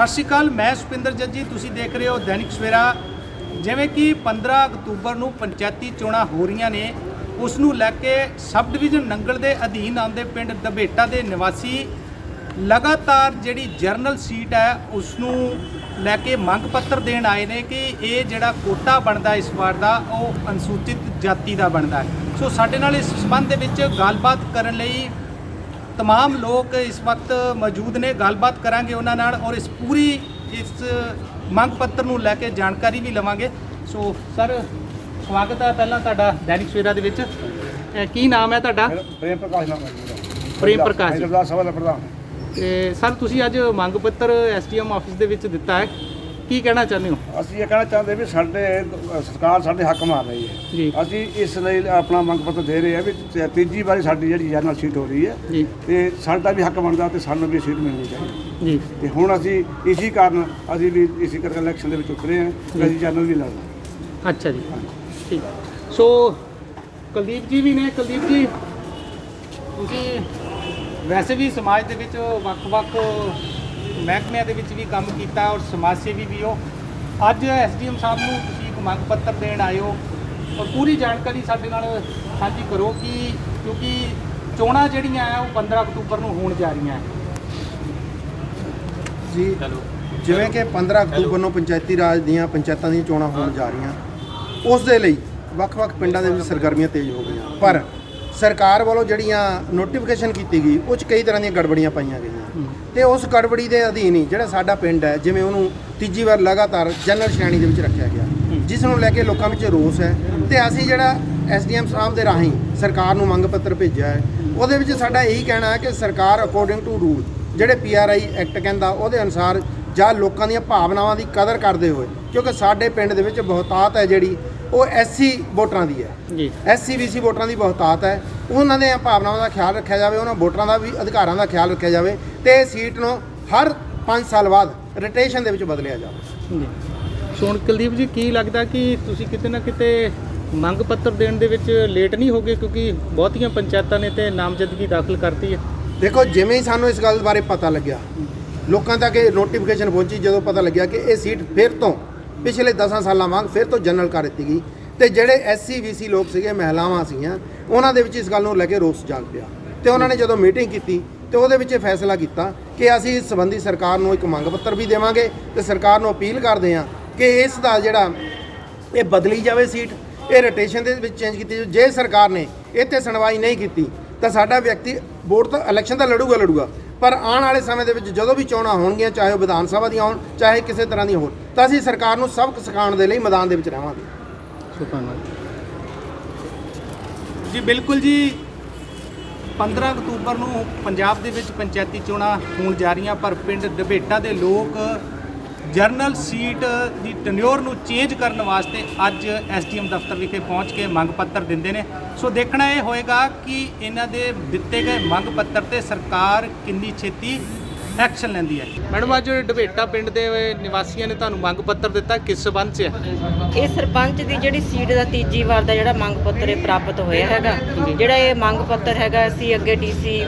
ਸਤਿ ਸ਼੍ਰੀ ਅਕਾਲ, ਮੈਂ ਸੁਪਿੰਦਰ ਜੱਜੀ ਤੁਸੀਂ ਦੇਖ ਰਹੇ ਹੋ ਦੈਨਿਕ ਸਵੇਰਾ। ਜਿਵੇਂ ਕਿ 15 ਅਕਤੂਬਰ ਨੂੰ ਪੰਚਾਇਤੀ ਚੋਣਾਂ ਹੋ ਰਹੀਆਂ ਨੇ, ਉਸ ਨੂੰ ਲੈ ਕੇ ਸਬ ਡਿਵੀਜ਼ਨ ਨੰਗਲ ਦੇ ਅਧੀਨ ਆਉਂਦੇ ਪਿੰਡ ਦਬੇਟਾ ਦੇ ਨਿਵਾਸੀ ਲਗਾਤਾਰ ਜਿਹੜੀ ਜਰਨਲ ਸੀਟ ਹੈ, ਉਸ ਨੂੰ ਲੈ ਕੇ ਮੰਗ ਪੱਤਰ ਦੇਣ ਆਏ ਨੇ ਕਿ ਇਹ ਜਿਹੜਾ ਕੋਟਾ ਬਣਦਾ ਇਸ ਵਾਰ ਦਾ, ਉਹ ਅਨੁਸੂਚਿਤ ਜਾਤੀ ਦਾ ਬਣਦਾ ਹੈ। ਸੋ ਸਾਡੇ ਨਾਲ ਇਸ ਸੰਬੰਧ ਦੇ ਵਿੱਚ ਗੱਲਬਾਤ ਕਰਨ ਲਈ ਤਮਾਮ ਲੋਕ ਇਸ ਵਕਤ ਮੌਜੂਦ ਨੇ ਗੱਲਬਾਤ ਕਰਾਂਗੇ ਉਹਨਾਂ ਨਾਲ ਔਰ ਇਸ ਪੂਰੀ ਇਸ ਮੰਗ ਪੱਤਰ ਨੂੰ ਲੈ ਕੇ ਜਾਣਕਾਰੀ ਵੀ ਲਵਾਂਗੇ ਸੋ ਸਰ ਸਵਾਗਤ ਹੈ ਪਹਿਲਾਂ ਤੁਹਾਡਾ ਦੈਨਿਕ ਸਵੇਰਾ ਦੇ ਵਿੱਚ ਅਹ ਕੀ ਨਾਮ ਹੈ ਤੁਹਾਡਾ ਪ੍ਰੇਮ ਪ੍ਰਕਾਸ਼ ਨਾਮ ਹੈ ਜੀ। ਪ੍ਰੇਮ ਪ੍ਰਕਾਸ਼ ਜੀ। ਹਰਿਦਾਸ ਸਭਾ ਦਾ ਪ੍ਰਧਾਨ ਤੇ ਸਰ ਤੁਸੀਂ ਅੱਜ ਮੰਗ ਪੱਤਰ ਐਸਡੀਐਮ ਆਫਿਸ ਦੇ ਵਿੱਚ ਦਿੱਤਾ ਹੈ ਕੀ ਕਹਿਣਾ ਚਾਹੁੰਦੇ ਹੋ? ਅਸੀਂ ਇਹ ਕਹਿਣਾ ਚਾਹੁੰਦੇ ਵੀ ਸਾਡੇ ਸਰਕਾਰ ਸਾਡੇ ਹੱਕ ਮਾਰ ਰਹੀ ਹੈ। ਅਸੀਂ ਇਸ ਲਈ ਆਪਣਾ ਮੰਗ ਪੱਤਰ ਦੇ ਰਹੇ ਹਾਂ ਵੀ ਤ- ਤੀਜੀ ਵਾਰੀ ਸਾਡੀ ਜਿਹੜੀ ਜਨਰਲ ਸੀਟ ਹੋ ਰਹੀ ਹੈ ਜੀ। ਤੇ ਸਾਡਾ ਵੀ ਹੱਕ ਬਣਦਾ ਤੇ ਸਾਨੂੰ ਵੀ ਸੀਟ ਮਿਲਣੀ ਚਾਹੀਦੀ ਜੀ। ਤੇ ਹੁਣ ਅਸੀਂ ਇਸੇ ਕਾਰਨ ਅਸੀਂ ਵੀ ਇਸੇ ਕਰਕੇ ਇਲੈਕਸ਼ਨ ਦੇ ਵਿੱਚ ਉਤਰੇ ਹਾਂ ਅਸੀਂ ਜਨਰਲ ਵੀ ਲੜਨਾ। ਅੱਛਾ ਜੀ। ਠੀਕ। ਸੋ ਕੁਲਦੀਪ ਜੀ ਵੀ ਨੇ ਕੁਲਦੀਪ ਜੀ। ਤੁਸੀਂ ਵੈਸੇ ਵੀ ਸਮਾਜ ਦੇ ਵਿੱਚ ਵੱਖ-ਵੱਖ ਮਹਿਕਮਿਆਂ ਦੇ ਵਿੱਚ ਵੀ ਕੰਮ ਕੀਤਾ ਔਰ ਸਮਾਜ ਸੇਵੀ ਵੀ ਹੋ। ਅੱਜ ਐਸਡੀਐਮ ਸਾਹਿਬ ਨੂੰ ਤੁਸੀਂ ਇੱਕ ਮੰਗ ਪੱਤਰ ਦੇਣ ਆਏ ਹੋ ਔਰ ਪੂਰੀ ਜਾਣਕਾਰੀ ਸਾਡੇ ਨਾਲ ਸਾਂਝੀ ਕਰੋ ਕਿ ਕਿਉਂਕਿ ਚੋਣਾਂ ਜਿਹੜੀਆਂ ਆ ਉਹ 15 ਅਕਤੂਬਰ ਨੂੰ ਹੋਣ ਜਾ ਰਹੀਆਂ ਹੈ ਜੀ ਜਿਵੇਂ ਕਿ 15 ਅਕਤੂਬਰ ਨੂੰ ਪੰਚਾਇਤੀ ਰਾਜ ਦੀਆਂ ਪੰਚਾਇਤਾਂ ਦੀਆਂ ਚੋਣਾਂ ਹੋਣ ਜਾ ਰਹੀਆਂ। ਉਸ ਦੇ ਲਈ ਵੱਖ-ਵੱਖ ਪਿੰਡਾਂ ਦੇ ਵਿੱਚ ਸਰਗਰਮੀਆਂ ਤੇਜ਼ ਹੋ ਗਈਆਂ। ਪਰ ਸਰਕਾਰ ਵੱਲੋਂ ਜਿਹੜੀਆਂ ਨੋਟੀਫਿਕੇਸ਼ਨ ਕੀਤੀ ਗਈ ਉਹ 'ਚ ਕਈ ਤਰ੍ਹਾਂ ਦੀਆਂ ਗੜਬੜੀਆਂ ਪਾਈਆਂ ਗਈਆਂ। ਤੇ ਉਸ ਗੜਬੜੀ ਦੇ ਅਧੀਨ ਹੀ ਜਿਹੜਾ ਸਾਡਾ ਪਿੰਡ ਹੈ ਜਿਵੇਂ ਉਹਨੂੰ ਤੀਜੀ ਵਾਰ ਲਗਾਤਾਰ ਜਨਰਲ ਸ਼੍ਰੇਣੀ ਦੇ ਵਿੱਚ ਰੱਖਿਆ ਗਿਆ ਜਿਸ ਨੂੰ ਲੈ ਕੇ ਲੋਕਾਂ ਵਿੱਚ ਰੋਸ ਹੈ। ਤੇ ਅਸੀਂ ਜਿਹੜਾ ਐਸਡੀਐਮ ਸਾਹਿਬ ਦੇ ਰਾਹੀਂ ਸਰਕਾਰ ਨੂੰ ਮੰਗ ਪੱਤਰ ਭੇਜਿਆ ਹੈ ਉਹਦੇ ਵਿੱਚ ਸਾਡਾ ਇਹੀ ਕਹਿਣਾ ਹੈ ਕਿ ਸਰਕਾਰ ਅਕੋਰਡਿੰਗ ਟੂ ਰੂਲ ਜਿਹੜੇ ਪੀਆਰਆਈ ਐਕਟ ਕਹਿੰਦਾ ਉਹਦੇ ਅਨੁਸਾਰ ਜਾਂ ਲੋਕਾਂ ਦੀਆਂ ਭਾਵਨਾਵਾਂ ਦੀ ਕਦਰ ਕਰਦੇ ਹੋਏ ਕਿਉਂਕਿ ਸਾਡੇ ਪਿੰਡ ਦੇ ਵਿੱਚ ਬਹੁਤਾਤ ਹੈ ਜਿਹੜੀ ਉਹ ਐਸਸੀ ਵੋਟਰਾਂ ਦੀ ਹੈ। ਜੀ। ਐਸਸੀ ਬੀਸੀ ਵੋਟਰਾਂ ਦੀ ਬਹੁਤਾਤ ਹੈ। ਉਹਨਾਂ ਦੇ ਭਾਵਨਾਵਾਂ ਦਾ ਖਿਆਲ ਰੱਖਿਆ ਜਾਵੇ ਉਹਨਾਂ ਵੋਟਰਾਂ ਦਾ ਵੀ ਅਧਿਕਾਰਾਂ ਦਾ ਖਿਆਲ ਰੱਖਿਆ ਜਾਵੇ ਤੇ ਇਹ ਸੀਟ ਨੂੰ ਹਰ 5 ਸਾਲ ਬਾਅਦ ਰੋਟੇਸ਼ਨ ਦੇ ਵਿੱਚ ਬਦਲਿਆ ਜਾਵੇ। ਜੀ। ਸੋ ਹੁਣ ਕੁਲਦੀਪ ਜੀ ਕੀ ਲੱਗਦਾ ਕਿ ਤੁਸੀਂ ਕਿਤੇ ਨਾ ਕਿਤੇ ਮੰਗ ਪੱਤਰ ਦੇਣ ਦੇ ਵਿੱਚ ਲੇਟ ਨਹੀਂ ਹੋਗੇ ਕਿਉਂਕਿ ਬਹੁਤੀਆਂ ਪੰਚਾਇਤਾਂ ਨੇ ਤੇ ਨਾਮਜ਼ਦਗੀ ਦਾਖਲ ਕਰਤੀ ਹੈ? ਦੇਖੋ ਜਿਵੇਂ ਹੀ ਸਾਨੂੰ ਇਸ ਗੱਲ ਬਾਰੇ ਪਤਾ ਲੱਗਿਆ ਲੋਕਾਂ ਤੱਕ ਇਹ ਨੋਟੀਫਿਕੇਸ਼ਨ ਪਹੁੰਚੀ, ਜਦੋਂ ਪਤਾ ਲੱਗਿਆ ਕਿ ਇਹ ਸੀਟ ਫਿਰ ਤੋਂ ਪਿਛਲੇ 10 ਸਾਲਾਂ ਵਾਂਗ ਫਿਰ ਤੋਂ ਜਨਰਲ ਕਰ ਦਿੱਤੀ ਗਈ। ਤੇ ਜਿਹੜੇ ਐਸਸੀ ਵੀਸੀ ਲੋਕ ਸੀਗੇ, ਮਹਿਲਾਵਾਂ ਸੀਗੀਆਂ, ਉਹਨਾਂ ਦੇ ਵਿੱਚ ਇਸ ਗੱਲ ਨੂੰ ਲੈ ਕੇ ਰੋਸ ਜਾਗ ਪਿਆ ਤੇ ਉਹਨਾਂ ਨੇ ਜਦੋਂ ਮੀਟਿੰਗ ਕੀਤੀ, ਤੇ ਉਹਦੇ ਵਿੱਚ ਇਹ ਫੈਸਲਾ ਕੀਤਾ ਕਿ ਅਸੀਂ ਇਸ ਸੰਬੰਧੀ ਸਰਕਾਰ ਨੂੰ ਇੱਕ ਮੰਗ ਪੱਤਰ ਵੀ ਦੇਵਾਂਗੇ ਤੇ ਸਰਕਾਰ ਨੂੰ ਅਪੀਲ ਕਰਦੇ ਹਾਂ ਕਿ ਇਸ ਦਾ ਜਿਹੜਾ ਇਹ ਬਦਲੀ ਜਾਵੇ ਸੀਟ, ਇਹ ਰੋਟੇਸ਼ਨ ਦੇ ਵਿੱਚ ਚੇਂਜ ਕੀਤੀ ਜਾਵੇ। ਜੇ ਸਰਕਾਰ ਨੇ ਇੱਥੇ ਸੁਣਵਾਈ ਨਹੀਂ ਕੀਤੀ, ਤਾਂ ਸਾਡਾ ਵਿਅਕਤੀ, ਵੋਟ ਤਾਂ ਇਲੈਕਸ਼ਨ ਤਾਂ ਲੜੂਗਾ ਲੜੂਗਾ। ਪਰ ਆਉਣ ਵਾਲੇ ਸਮੇਂ ਦੇ ਵਿੱਚ ਜਦੋਂ ਵੀ ਚੋਣਾਂ ਹੋਣਗੀਆਂ ਚਾਹੇ ਉਹ ਵਿਧਾਨ ਸਭਾ ਦੀਆਂ ਹੋਣ ਚਾਹੇ ਕਿਸੇ ਤਰ੍ਹਾਂ ਦੀਆਂ ਹੋਣ ਤਾਂ ਅਸੀਂ ਸਰਕਾਰ ਨੂੰ ਸਬਕ ਸਿਖਾਉਣ ਦੇ ਲਈ ਮੈਦਾਨ ਦੇ ਵਿੱਚ ਰਹਾਂਗੇ। ਸੋ ਧੰਨਵਾਦ। ਜੀ ਬਿਲਕੁਲ ਜੀ। 15 ਅਕਤੂਬਰ ਨੂੰ ਪੰਜਾਬ ਦੇ ਵਿੱਚ ਪੰਚਾਇਤੀ ਚੋਣਾਂ ਹੋਣ ਜਾ ਰਹੀਆਂ ਪਰ ਪਿੰਡ ਡਬੇਟਾ ਦੇ ਲੋਕ ਜਰਨਲ ਸੀਟ ਦੀ ਟੈਨਿਓਰ ਨੂੰ ਚੇਂਜ ਕਰਨ ਵਾਸਤੇ ਅੱਜ ਐਸਡੀਐਮ ਦਫ਼ਤਰ ਵਿਖੇ ਪਹੁੰਚ ਕੇ ਮੰਗ ਪੱਤਰ ਦਿੰਦੇ ਨੇ। ਸੋ ਦੇਖਣਾ ਇਹ ਹੋਏਗਾ ਕਿ ਇਹਨਾਂ ਦੇ ਦਿੱਤੇ ਗਏ ਮੰਗ ਪੱਤਰ ਤੇ ਸਰਕਾਰ ਕਿੰਨੀ ਛੇਤੀ ਐਕਸ਼ਨ ਲੈਂਦੀ ਹੈ। ਮੈਡਮ ਅੱਜ ਡਬੇਟਾ ਪਿੰਡ ਦੇ ਨਿਵਾਸੀਆਂ ਨੇ ਤੁਹਾਨੂੰ ਮੰਗ ਪੱਤਰ ਦਿੱਤਾ। ਕਿਸ ਸਬੰਧ 'ਚ ਹੈ? ਇਹ ਸਰਪੰਚ ਦੀ ਜਿਹੜੀ ਸੀਟ ਦਾ ਤੀਜੀ ਵਾਰ ਦਾ ਜਿਹੜਾ ਮੰਗ ਪੱਤਰ ਇਹ ਪ੍ਰਾਪਤ ਹੋਇਆ ਹੈਗਾ ਜਿਹੜਾ ਇਹ ਮੰਗ ਪੱਤਰ ਹੈਗਾ ਅਸੀਂ ਅੱਗੇ ਡੀਸੀ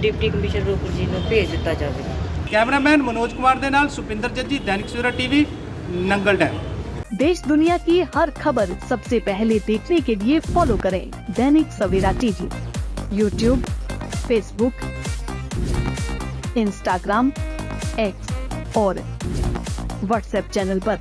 ਡਿਪਟੀ ਕਮਿਸ਼ਨਰ ਰੂਪਰ ਜੀ ਨੂੰ ਭੇਜ ਦਿੱਤਾ ਜਾਵੇ। ਕੈਮਰਾਮੈਨ ਮਨੋਜ ਕੁਮਾਰ ਦੇ ਨਾਲ ਸੁਪਿੰਦਰ ਜੱਜੀ ਦੈਨਿਕ ਸਵੇਰਾ ਟੀਵੀ ਨੰਗਲ ਡੈਮ देश दुनिया की हर खबर सबसे पहले देखने के लिए फॉलो करें Dainik Savera TV YouTube Facebook Instagram X और व्हाट्सएप चैनल पर।